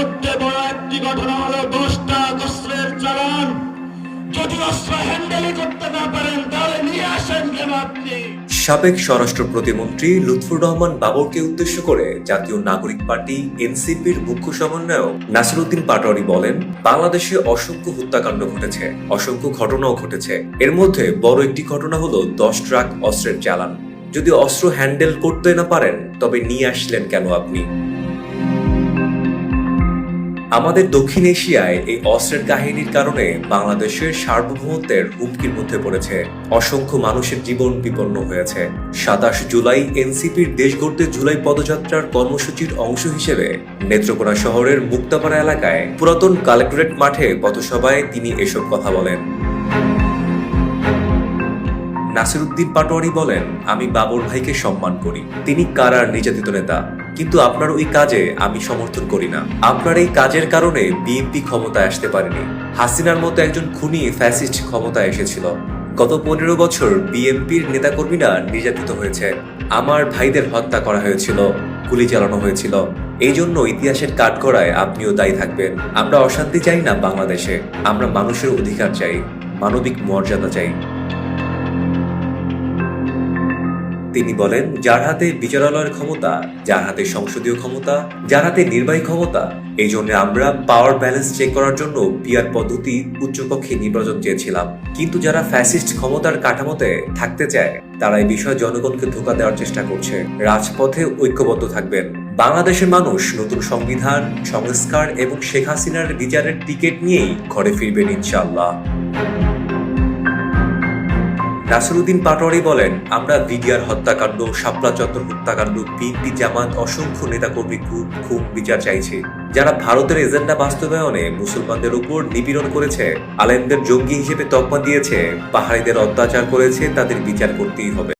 মধ্যে বড় একটি ঘটনা হলো, দশটা অস্ত্রের চালান। যদি অস্ত্র হ্যান্ডেলই করতে না পারেন, তাহলে নিয়ে আসেন কেন আপনি? সাবেক স্বরাষ্ট্র প্রতিমন্ত্রী লুৎফুর রহমান বাবরকে উদ্দেশ্য করে জাতীয় নাগরিক পার্টি এনসিপির মুখ্য সমন্বয়ক নাসিরুদ্দিন পাটোয়ারি বলেন, বাংলাদেশে অসংখ্য হত্যাকাণ্ড ঘটেছে, অসংখ্য ঘটনাও ঘটেছে। এর মধ্যে বড় একটি ঘটনা হলো, দশ ট্রাক অস্ত্রের চালান। যদি অস্ত্র হ্যান্ডেল করতে না পারেন, তবে নিয়ে আসলেন কেন আপনি? আমাদের দক্ষিণ এশিয়ায় এই অস্ত্রের কাহিনীর কারণে বাংলাদেশের সার্বভৌমত্বের হুমকির মধ্যে পড়েছে। অসংখ্য মানুষের জীবন বিপন্ন হয়েছে। সাতাশ জুলাই এনসিপির দেশ গড়তে জুলাই পদযাত্রার কর্মসূচির অংশ হিসেবে নেত্রকোনা শহরের মুক্তাপাড়া এলাকায় পুরাতন কালেক্টরেট মাঠে পথসভায় তিনি এসব কথা বলেন। নাসিরুদ্দিন পাটোয়ারি বলেন, আমি বাবর ভাইকে সম্মান করি। তিনি কারার নির্যাতিত নেতা। কিন্তু আপনার ওই কাজে আমি সমর্থন করি না। আপনার এই কাজের কারণে বিএনপি ক্ষমতায় আসতে পারেনি। হাসিনার মতো একজন খুনি ফ্যাসিস্ট ক্ষমতায় এসেছিল। গত পনেরো বছর বিএনপির নেতাকর্মীরা নির্যাতিত হয়েছে। আমার ভাইদের হত্যা করা হয়েছিল, গুলি চালানো হয়েছিল। এই জন্য ইতিহাসের কাঠগড়ায় আপনিও দায়ী থাকবেন। আমরা অশান্তি চাই না বাংলাদেশে। আমরা মানুষের অধিকার চাই, মানবিক মর্যাদা চাই। তিনি বলেন, যার হাতে বিচারালয়ের ক্ষমতা, যার হাতে সংসদীয় ক্ষমতা, যার হাতে নির্বাহী ক্ষমতা এই জন্য আমরা পাওয়ার ব্যালেন্স চেক করার জন্য পিয়ার পদ্ধতি উচ্চকক্ষে নির্বাচন চেয়েছিলাম। কিন্তু যারা ফ্যাসিস্ট ক্ষমতার কাঠামোতে থাকতে চায়, তারা এই বিষয়ে জনগণকে ধোকা দেওয়ার চেষ্টা করছে। রাজপথে ঐক্যবদ্ধ থাকবেন। বাংলাদেশের মানুষ নতুন সংবিধান, সংস্কার এবং শেখ হাসিনার বিচারের টিকিট নিয়েই ঘরে ফিরবেন ইনশাআল্লাহ। নাসিরুদ্দিন পাটোয়ারি বলেন, আমরা বিডিআর হত্যাকাণ্ড, শাপলা চত্বর হত্যাকাণ্ড, বিএনপি জামাত, অসংখ্য নেতাকর্মী খুব খুব বিচার চাইছে। যারা ভারতের এজেন্ডা বাস্তবায়নে মুসলমানদের উপর নিপীড়ন করেছে, আলেমদের জঙ্গি হিসেবে তকমা দিয়েছে, পাহাড়িদের অত্যাচার করেছে, তাদের বিচার করতেই হবে।